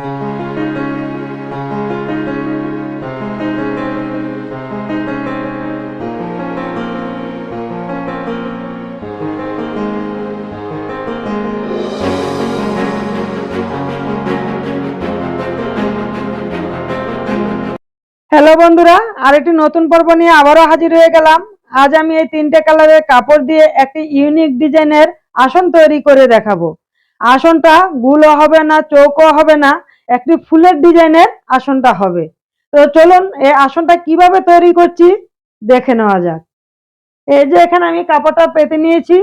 Hello বন্ধুরা আরেকটি নতুন পর্ব নিয়ে আবারও হাজির হয়ে গেলাম। আজ আমি এই তিনটে কালারের কাপড় দিয়ে একটি ইউনিক ডিজাইনের আসন তৈরি করে দেখাবো। আসনটা গুলো হবে না চৌকো হবে না একটি ফুলের ডিজাইনের আসনটা হবে। তো চলুন এই আসনটা কীভাবে তৈরি করছি দেখে নেওয়া যাক। এই যে এখানে আমি কাপড়টা পেতে নিয়েছি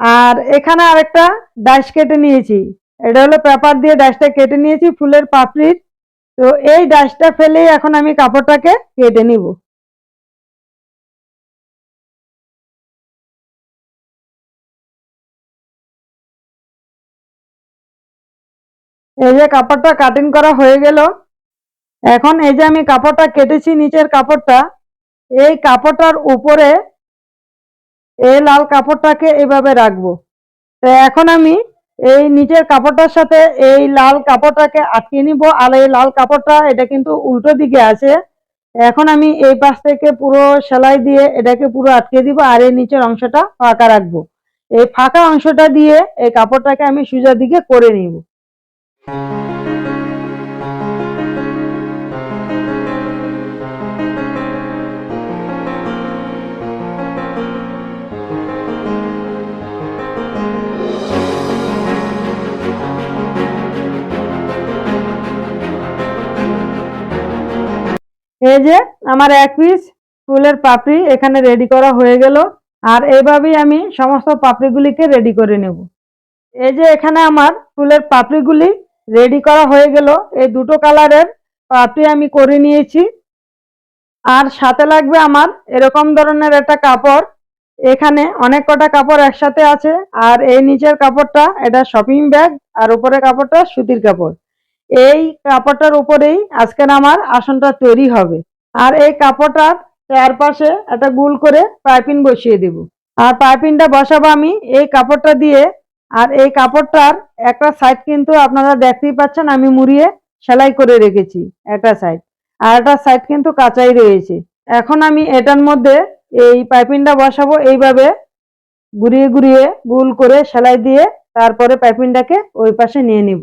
আর এখানে আরেকটা ডাইস কেটে নিয়েছি। এটা হলো পেপার দিয়ে ডাইসটা কেটে নিয়েছি ফুলের পাপড়ির। তো এই ডাইসটা ফেলেই এখন আমি কাপড়টাকে কেটে নিব। এই যে কাপড়টা কাটিং করা হয়ে গেল, এখন এই যে আমি কাপড়টা কেটেছি নিচের কাপড়টা, এই কাপড়টার উপরে এই লাল কাপড়টাকে এভাবে রাখব। তো এখন আমি এই নিচের কাপড়টার সাথে এই লাল কাপড়টাকে আটকে নিব, আর এই লাল কাপড়টা এটা কিন্তু উল্টো দিকে আছে। এখন আমি এই পাশ থেকে পুরো সেলাই দিয়ে এটাকে পুরো আটকে দিব, আর এই নিচের অংশটা ফাঁকা রাখব। এই ফাঁকা অংশটা দিয়ে এই কাপড়টাকে আমি সোজা দিকে করে নিব। এই যে আমার এক পিস ফুলের পাপড়ি এখানে রেডি করা হয়ে গেল। আর এইভাবেই আমি সমস্ত পাপড়িগুলিকে রেডি করে নেব। এই যে এখানে আমার ফুলের পাপড়িগুলি রেডি করা হয়ে গেল। এই দুটো কালারের পাপড়ি আমি করে নিয়েছি। আর সাথে লাগবে আমার এরকম ধরনের একটা কাপড়। এখানে অনেক কটা কাপড় একসাথে আছে। আর এই নিচের কাপড়টা, এটা শপিং ব্যাগ আর উপরে কাপড়টা সুতির কাপড়। এই কাপড়টার উপরেই আজকের আমার আসনটা তৈরি হবে। আর এই কাপড়টার চারপাশে একটা গুল করে পাইপিং বসিয়ে দেব। আর পাইপিংটা বসাবো আমি। এই কাপড়টা দিয়ে আর এই কাপড়টার একটা সাইড কিন্তু আপনারা দেখতেই পাচ্ছেন, আমি মুড়িয়ে সেলাই করে রেখেছি একটা সাইড আর একটা সাইড কিন্তু কাঁচাই রয়েছে। এখন আমি এটার মধ্যে এই পাইপিনটা বসাবো, এইভাবে ঘুরিয়ে ঘুরিয়ে গুল করে সেলাই দিয়ে তারপরে পাইপিনটাকে ওই পাশে নিয়ে নিব।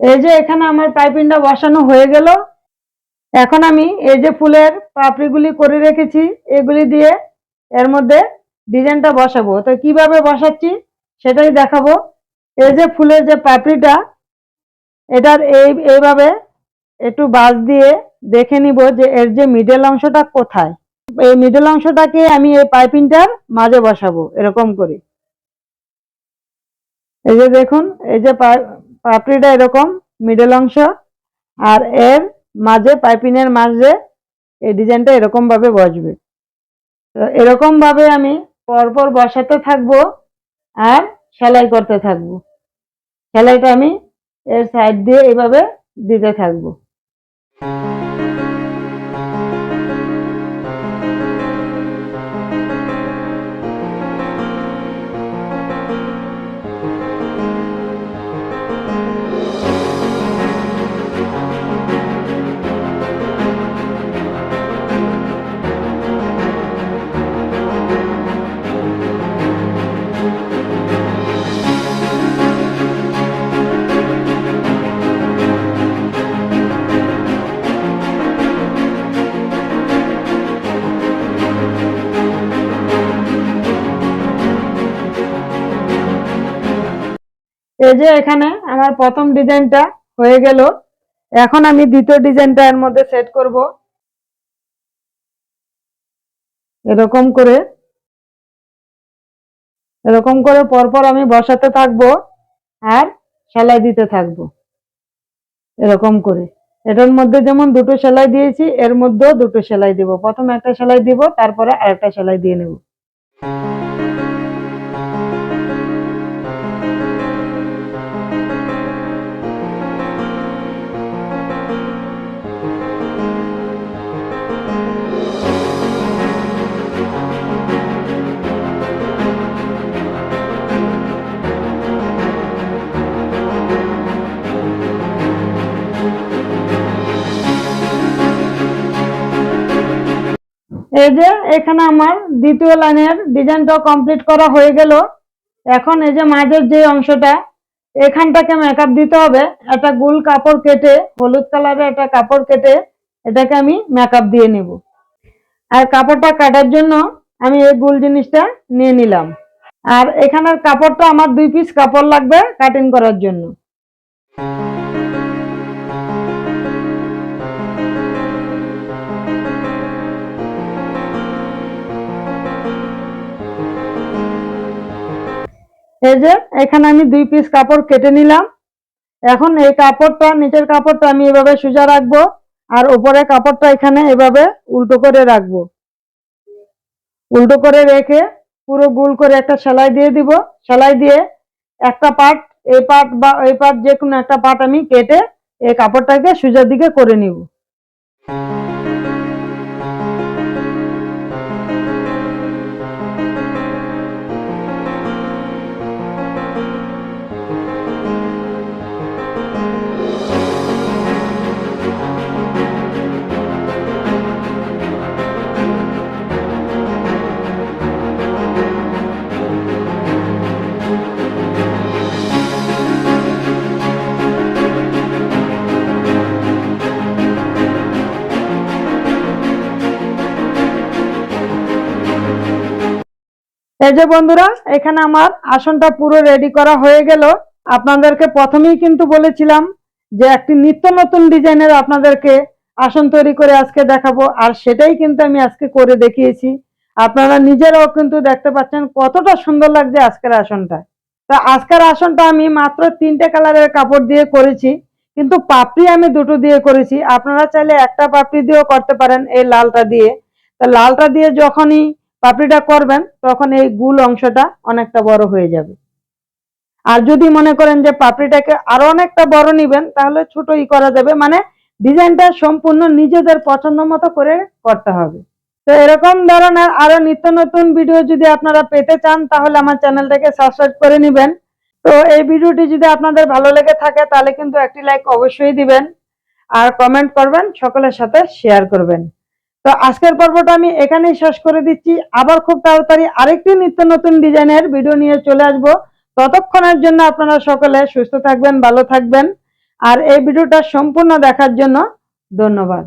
এই যে এখানে আমার পাইপিংটা বসানো হয়ে গেল। এখন আমি এই যে ফুলের পাপড়িগুলি করে রেখেছি, এগুলি দিয়ে এর মধ্যে ডিজাইনটা বসাবো। তো কীভাবে বসাচ্ছি সেটাই দেখাবো। এই যে ফুলের যে পাপড়িটা, এটার এই, এইভাবে একটু বাস দিয়ে দেখে নিব যে এর যে মিডল অংশটা কোথায়। এই মিডল অংশটাকে আমি এই পাইপিংটার মাঝে বসাবো, এরকম করে। এই যে দেখুন, এই যে পাপড়িটা এরকম মিডল অংশ, আর এর মাঝে, পাইপিনের মাঝে এই ডিজাইনটা এরকমভাবে বসবে। তো এরকমভাবে আমি পরপর বসাতে থাকব আর সেলাই করতে থাকব। সেলাইটা আমি এর সাইড দিয়ে এইভাবে দিতে থাকব। এই যে এখানে আমার প্রথম ডিজাইনটা হয়ে গেল। এখন আমি দ্বিতীয় ডিজাইনটা এর মধ্যে সেট করব। এরকম করে। এরকম করে পরপর আমি বসাতে থাকব আর সেলাই দিতে থাকব। এরকম করে। এটার মধ্যে যেমন দুটো সেলাই দিয়েছি, এর মধ্যেও দুটো সেলাই দিব। প্রথমে একটা সেলাই দিব, তারপরে আরেকটা সেলাই দিয়ে নেব। এই যে এখানে আমার দ্বিতীয় লাইনের ডিজাইনটা কমপ্লিট করা হয়ে গেল। এখন এই যে মাঝের যে অংশটা, এখানটাকে মেকআপ দিতে হবে। একটা গোল কাপড় কেটে, হলুদ কালারের একটা কাপড় কেটে এটাকে আমি মেকআপ দিয়ে নেব। আর কাপড়টা কাটার জন্য আমি এই গোল জিনিসটা নিয়ে নিলাম। আর এখানের কাপড়টা আমার দুই পিস কাপড় লাগবে কাটিং করার জন্য। এই যে, এখানে আমি দুই পিস কাপড় কেটে নিলাম। এখন এই কাপড়টা, নিচের কাপড়টা আমি এভাবে সোজা রাখব আর উপরে কাপড়টা এখানে এভাবে উল্টো করে রাখব। উল্টো করে রেখে পুরো গোল করে একটা সেলাই দিয়ে দিব। সেলাই দিয়ে একটা পার্ট এই পার্ট বা এই পার্ট যে কোনো একটা পার্ট আমি কেটে এই কাপড়টাকে সোজার দিকে করে নিব। এই যে বন্ধুরা, এখানে আমার আসনটা পুরো রেডি করা হয়ে গেল। আপনাদেরকে প্রথমেই কিন্তু বলেছিলাম যে একটি নিত্য নতুন ডিজাইনের আপনাদেরকে আসন তৈরি করে আজকে দেখাবো, আর সেটাই কিন্তু আমি আজকে করে দেখিয়েছি। আপনারা নিজেরাও কিন্তু দেখতে পাচ্ছেন কতটা সুন্দর লাগছে আজকের আসনটা। তা আজকের আসনটা আমি মাত্র তিনটে কালারের কাপড় দিয়ে করেছি, কিন্তু পাপড়ি আমি দুটো দিয়ে করেছি। আপনারা চাইলে একটা পাপড়ি দিয়েও করতে পারেন এই লালটা দিয়ে। তা লালটা দিয়ে যখনই পাপড়িটা করবেন, তখন এই গুল অংশটা অনেকটা বড় হয়ে যাবে। আর যদি মনে করেন যে পাপড়িটাকে আরও অনেকটা বড় নিবেন, তাহলে ছোটই করা যাবে। মানে ডিজাইনটা সম্পূর্ণ নিজেদের পছন্দ মতো করে করতে হবে। তো এরকম ধরনের আরও নিত্য নতুন ভিডিও যদি আপনারা পেতে চান, তাহলে আমার চ্যানেলটাকে সাবস্ক্রাইব করে নেবেন। তো এই ভিডিওটি যদি আপনাদের ভালো লেগে থাকে, তাহলে কিন্তু একটি লাইক অবশ্যই দিবেন। আর কমেন্ট করবেন, সকলের সাথে শেয়ার করবেন। তো আজকের পর্বটা আমি এখানেই শেষ করে দিচ্ছি। আবার খুব তাড়াতাড়ি আরেকটি নিত্য নতুন ডিজাইনের ভিডিও নিয়ে চলে আসব। ততক্ষণের জন্য আপনারা সকলে সুস্থ থাকবেন, ভালো থাকবেন। আর এই ভিডিওটা সম্পূর্ণ দেখার জন্য ধন্যবাদ।